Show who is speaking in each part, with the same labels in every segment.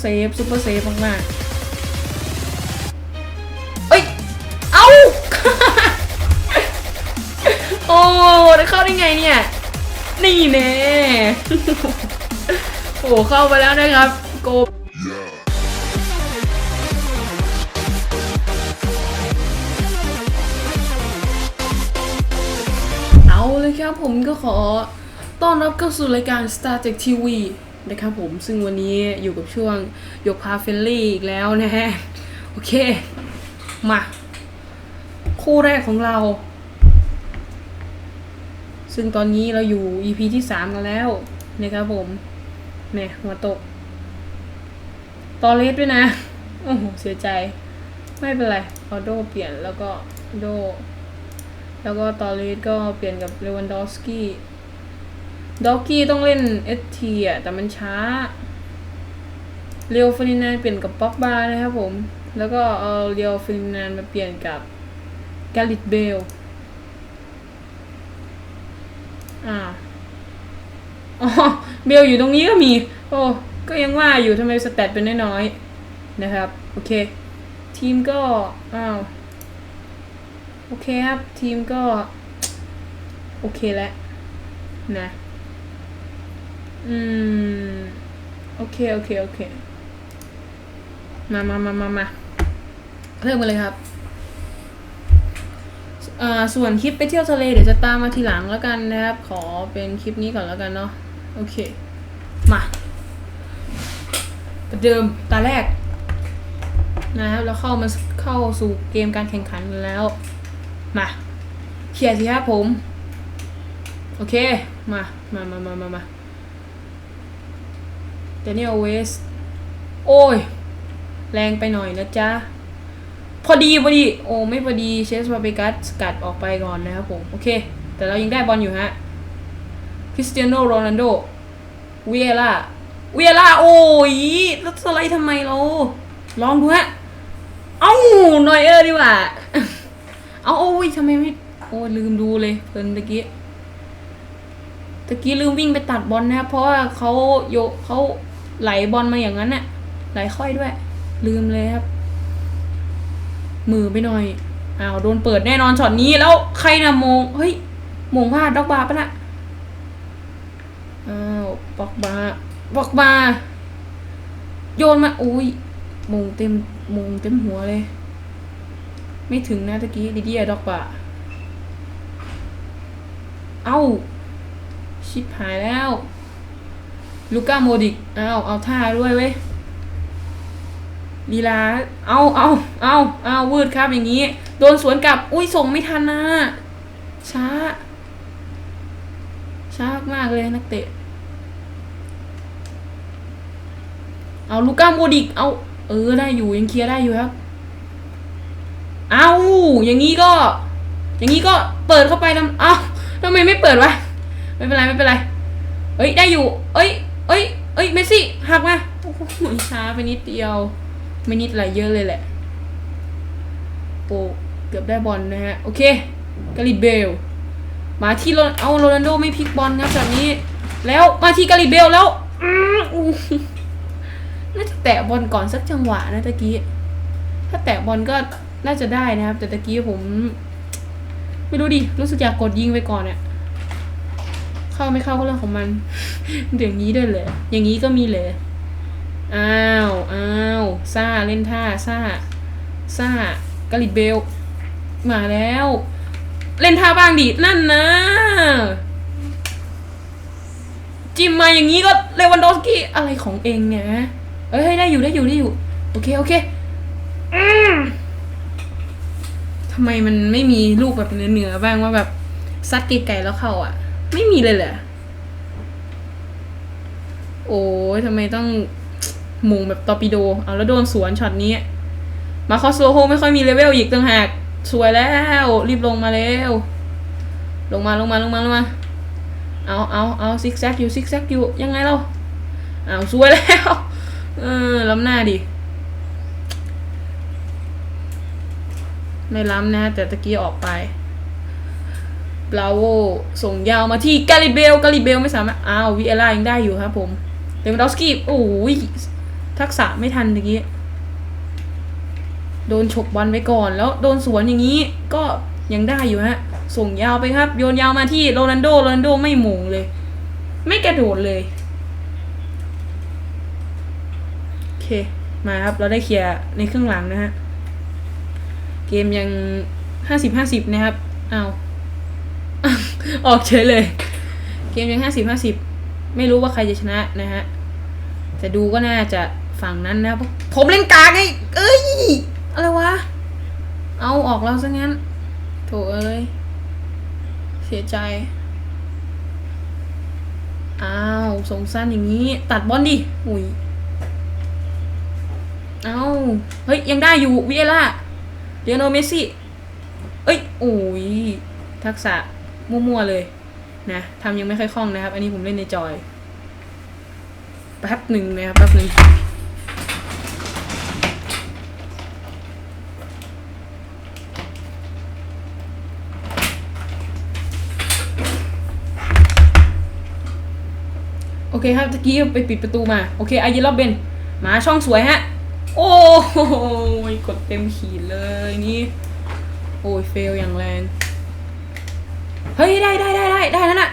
Speaker 1: เซฟซูเปอร์เซฟมากๆเอ้ย เอ้าโอ้ได้เข้าได้ไงเนี่ย นี่แน่โอ้เข้าไปแล้วนะครับ โกเอาเลยครับผมก็ขอต้อนรับเข้าสู่รายการ Star Tech TV นะครับผมซึ่งวันนี้อยู่กับช่วงยกพาเฟลลี่อีกแล้วนะฮะ โอเค มา คู่แรกของเรา ซึ่งตอนนี้เราอยู่ EP ที่ 3 กันแล้วนะครับผมเนี่ยหัวตก ตอเลสด้วยนะ โอ้โห เสียใจ ไม่เป็นไรออโดเปลี่ยนแล้วก็โด แล้วก็ตอรีสก็เปลี่ยนกับเลวันดอสกี้ ด็อกกี้ต้องเล่นเอสทีอะ แต่มันช้า เรียวฟินนานเปลี่ยนกับป็อกบานะครับผม แล้วก็เอาเรียวฟินนานมาเปลี่ยนกับแกลิตเบล อ่า อ๋อ เบลอยู่ตรงนี้ก็มี โอ้ ก็ยังว่าอยู่ทำไมสแตทเป็นน้อยๆ นะครับ โอเค ทีมก็ อ้าว โอเคครับ ทีมก็ โอเคแล้วนะ อืม โอเค โอเค โอเค มามามามามาเริ่มกันเลยครับอ่าส่วนคลิปไปเที่ยวทะเลเดี๋ยวจะตามมาทีหลังแล้วกันนะครับ ขอเป็นคลิปนี้ก่อนแล้วกันเนาะ โอเค มาประเดิมตาแรก นะครับ แล้วเข้ามาเข้าสู่เกมการแข่งขันแล้ว มาเขียร์สิครับผม โอเค มา มามามามามา เดนิเอลเวส โอ้ย แรงไปหน่อยนะจ๊ะ พอดีพอดี โอ้ไม่พอดีเชสวาเบกัสสกัดออกไปก่อนนะครับผม โอเค แต่เรายังได้บอลอยู่ฮะคริสเตียโนโรนัลโดเวียร่าเวียร่าโอ้ยแล้วสไลด์ทำไมเรา ลองดูฮะ เอ้าหน่อยเออดีกว่า เอาโอ้ยทำไมไม่ โอ้ลืมดูเลยเพลินตะกี้ตะกี้ลืมวิ่งไปตัดบอลนะครับเพราะว่าเขาโยเขา ไหลบอลมาอย่างนั้นน่ะ ไหลค่อยด้วย ลืมเลยครับ มือไปหน่อยอ้าวโดนเปิดแน่นอนช็อตนี้แล้วใครนะมงเฮ้ยมงพลาดด็อกบาปะน่ะอ้าวบอกบาบอกบาโยนมาอุ้ยมงเต็มมงเต็มหัวเลย ไม่ถึงนะตะกี้ดิเดียดอกบะเอ้า ชิบหายแล้ว ลูก้าโมดิก เอาเอาท่าด้วยเว้ยลีลา เอาเอาเอาเอาวืดครับอย่างนี้ โดนสวนกลับ อุ้ยส่งไม่ทันนะ ช้า ช้ามากเลยนักเตะ เอาลูก้าโมดิก เอา เออได้อยู่ยังเคลียร์ได้อยู่ครับ เอาอย่างนี้ก็ อย่างนี้ก็เปิดเข้าไปทำเอ้าทำไมไม่เปิดวะ ไม่เป็นไรไม่เป็นไร เอ้ยได้อยู่ เอ้ย เอ้ย เอ้ย เมสซี่หักมาโอ้โหช้าไปนิดเดียว ไม่นิดอะไรเยอะเลยแหละโอ้เกือบได้บอลนะฮะ โอเคกาลิเบล มาที่โรเอาโรนัลโดไม่พลิกบอลครับแบบนี้ แล้วมาที่กาลิเบลแล้วน่าจะแตะบอลก่อนสักจังหวะนะตะกี้ ถ้าแตะบอลก็น่าจะได้นะครับ แต่ตะกี้ผม ไม่รู้ดิ รู้สึกอยากกดยิงไปก่อนเนี่ย เข้าไม่เข้าก็เรื่องของมันเดี๋ยวนี้ด้วยเลยอย่างนี้ก็มีเลยอ้าวอ้าวซ่าเล่นท่าซ่าซ่ากาลิเบล มาแล้ว เล่นท่าบ้างดินั่นนะจิมมาอย่างนี้ก็เลวันดอสกี้อะไรของเองเนี่ยเอ้ยได้อยู่ได้อยู่ได้อยู่ โอเคโอเคอืมทำไมมันไม่มีลูกแบบเหนือๆบ้างว่าแบบซัดไกลๆแล้วเข้าอะ ไม่มีเลยเหรอโอ้ยทำไมต้องมุงแบบตอปิโด เอาแล้วโดนสวนช็อตนี้ มาคอสโลโฮไม่ค่อยมีเลเวลอีกต่างหากสวยแล้ว รีบลงมาเร็ว ลงมาลงมาลงมาลงมา เอาเอาเอาซิกแซกอยู่ซิกแซกอยู่ยังไงเราเอาสวยแล้ว เออล้ำหน้าดิไม่ล้ำนะ แต่ตะกี้ออกไป บราโวส่งยาวมาที่กาลิเบลกาลิเบลไม่สามารถอ้าววิเอล่ายังได้อยู่ครับผมเลวันดอสกี้โอ้ยทักษะไม่ทันเมื่อกี้ โดนฉกบอลไปก่อนแล้วโดนสวนอย่างนี้ก็ยังได้อยู่ฮะ ส่งยาวไปครับ โยนยาวมาที่โรนัลโดโรนัลโดไม่หมงเลย ไม่กระโดดเลยโอเคมาครับ เราได้เคลียร์ในครึ่งหลังนะฮะ เกมยังห้าสิบห้าสิบนะครับอ้าว ออกเฉยเลย เกมยังห้าสิบห้าสิบไม่รู้ว่าใครจะชนะนะฮะแต่ดูก็น่าจะฝั่งนั้นนะครับผมเล่นกลางไงเอ้ย อะไรวะ เอาออกแล้วซะงั้น โถเอ้ย เสียใจ อ้าวสงสั้นอย่างนี้ ตัดบอลดิ อุ้ย เอาเฮ้ย ยังได้อยู่วิเอล่าเดียโนเมซี่ เอ้ยโอ้ย ทักษะ มั่วๆเลยนะทำยังไม่ค่อยคล่องนะครับ อันนี้ผมเล่นในจอยแป๊บหนึ่งนะครับแป๊บหนึ่งโอเคครับตะกี้ไปปิดประตูมา โอเคอายินรอบเบนมาช่องสวยฮะ โอ้ยกดเต็มขีดเลยนี่ โอ้ยเฟลอย่างแรง เฮ้ยได้ได้ได้ได้ได้แล้วน่ะ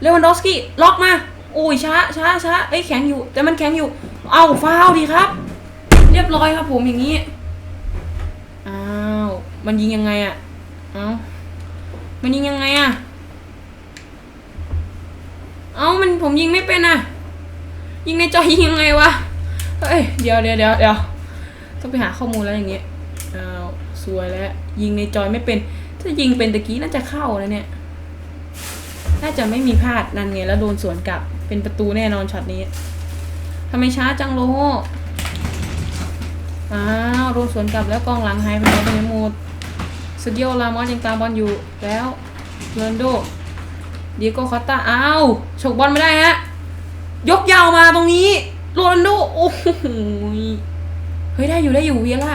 Speaker 1: เลวันดอฟสกี้ล็อกมาโอ้ยช้าช้าช้าเอ้ยแข็งอยู่ แต่มันแข็งอยู่ เอาฟาวดีครับ เรียบร้อยครับผมอย่างนี้อ้าวมันยิงยังไงอะเอ้ามันยิงยังไงอะเอ้ามันผมยิงไม่เป็นอะยิงในจอยิงยังไงวะเฮ้ยเดี๋ยวเดี๋ยวเดี๋ยวเดี๋ยวต้องไปหาข้อมูลแล้วอย่างเงี้ยอ้าวสวยแล้วยิงในจอยไม่เป็น ถ้ายิงเป็นตะกี้น่าจะเข้าแล้วเนี่ย น่าจะไม่มีพลาดนั่นไงแล้วโดนสวนกลับ เป็นประตูแน่นอนช็อตนี้ทำไมช้าจังโลอ้าวโดนสวนกลับแล้วกองหลังหายไปไหนไปไหนหมดสเดียวลามอสยังตามบอลอยู่แล้วโรนโดดีโก้คอตตาอ้าวฉกบอลไม่ได้ฮะยกยาวมาตรงนี้โรนโดโอ้โหเฮ้ยได้อยู่ได้อยู่เวียล่า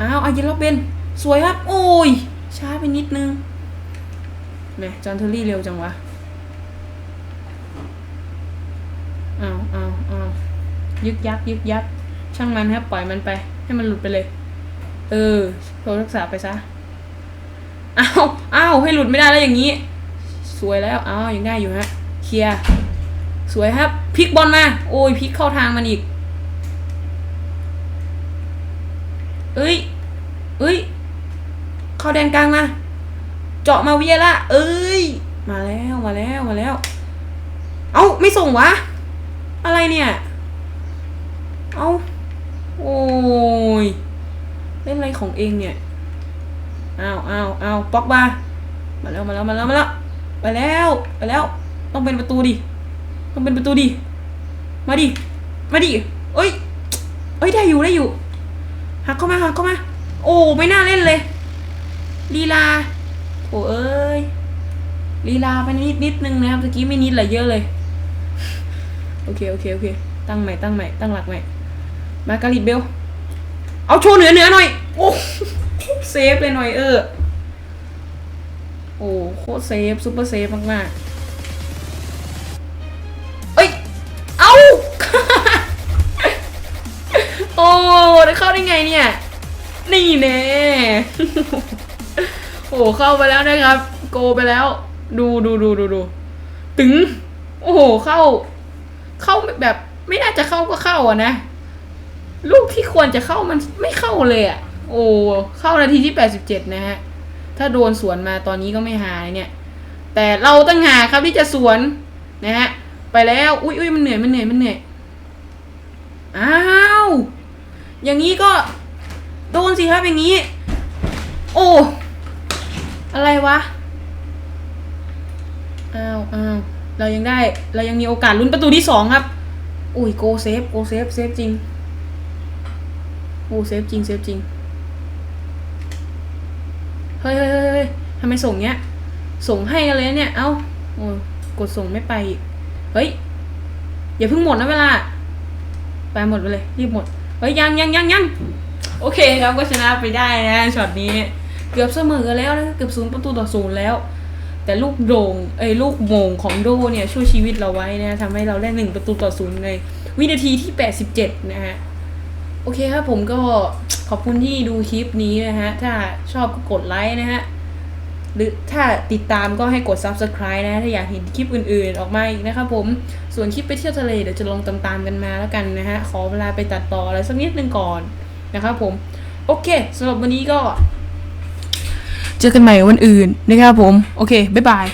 Speaker 1: อ้าวอายินลอบเบนสวยครับ โอ้ยช้าไปนิดนึง แหมจอนเทอรี่เร็วจังวะเอาเอาเอายึกยักยึกยักช่างมันครับปล่อยมันไป ให้มันหลุดไปเลย เออโทรรักษาไปซะอ้าวอ้าวให้หลุดไม่ได้แล้วอย่างนี้ สวยแล้วอ้าวยังได้อยู่ฮะเคลียร์สวยครับพลิกบอลมา โอ้ยพลิกเข้าทางมันอีก เอ้ยเอ้ย เข้าแดนกลางมา เจาะมาเวียละ เอ้ย มาแล้วมาแล้วมาแล้ว เอาไม่ส่งวะ อะไรเนี่ย เอาโอ้ยเล่นอะไรของเองเนี่ยอ้าวอ้าวอ้าวป๊อกบามาแล้วมาแล้วมาแล้วมาแล้วไปแล้วไปแล้ว ต้องเป็นประตูดิ ต้องเป็นประตูดิ มาดิ มาดิ เอ้ย เอ้ยได้อยู่ได้อยู่ หักเข้ามาหักเข้ามา โอ้ไม่น่าเล่นเลยลีลา โอ้เอ้ยลีลาไปนิดนิดนึงนะครับตะกี้ไม่นิดเลยเยอะเลย โอเค โอเค โอเค ตั้งใหม่ ตั้งใหม่ ตั้งหลักใหม่ มาการิดเบล เอาโชว์เหนือเหนือหน่อย โอ้เซฟเลยหน่อยเออ โอ้โคตรเซฟซูเปอร์เซฟมากๆเอ้ย เอาโอ้ได้เข้าได้ไงเนี่ย นี่แน่ โอ้เข้าไปแล้วนะครับ โกไปแล้ว ดูดูดูดูดูถึง โอ้โหเข้า เข้าแบบ ไม่น่าจะเข้าก็เข้าอะนะ ลูกที่ควรจะเข้ามันไม่เข้าเลยอะ โอ้เข้านาทีที่แปดสิบเจ็ดนะฮะ ถ้าโดนสวนมาตอนนี้ก็ไม่หายเนี่ย แต่เราตั้งหาครับที่จะสวนนะฮะไปแล้วอุ้ยอุ้ยมันเหนื่อยมันเหนื่อยมันเหนื่อยอ้าวอย่างนี้ก็โดนสิครับอย่างนี้ โอ้ อะไรวะ อ้าวอ้าวเรายังได้ เรายังมีโอกาสลุ้นประตูที่สองครับ อุ้ยโกเซฟ โกเซฟ เซฟจริง โอ้เซฟจริง เซฟจริง เฮ้ยเฮ้ยเฮ้ยทำไมส่งเนี้ย ส่งให้กันเลยเนี่ย เอ้า โอ้กดส่งไม่ไป เฮ้ย อย่าเพิ่งหมดนะเวลา ไปหมดไปเลย รีบหมด เฮ้ยยังยังยังยังโอเคครับก็ชนะไปได้นะช็อตนี้ เกือบเสมอแล้วนะเกือบศูนย์ประตูต่อศูนย์แล้ว แต่ลูกโด่งเอ้ลูกโมงของโดเนี่ยช่วยชีวิตเราไว้นะทำให้เราได้หนึ่งประตูต่อศูนย์ในวินาทีที่ 87 นะฮะ โอเคครับผมก็ขอบคุณที่ดูคลิปนี้นะฮะ ถ้าชอบก็กดไลค์นะฮะ หรือถ้าติดตามก็ให้กด subscribe นะ ถ้าอยากเห็นคลิปอื่นๆ ออกมาอีกนะครับผม ส่วนคลิปไปเที่ยวทะเลเดี๋ยวจะลงตามๆกันมาแล้วกันนะฮะ ขอเวลาไปตัดต่ออะไรสักนิดนึงก่อนนะครับผม โอเคสำหรับวันนี้ก็ เจอกันใหม่วันอื่นนะครับผม โอเค บ๊ายบาย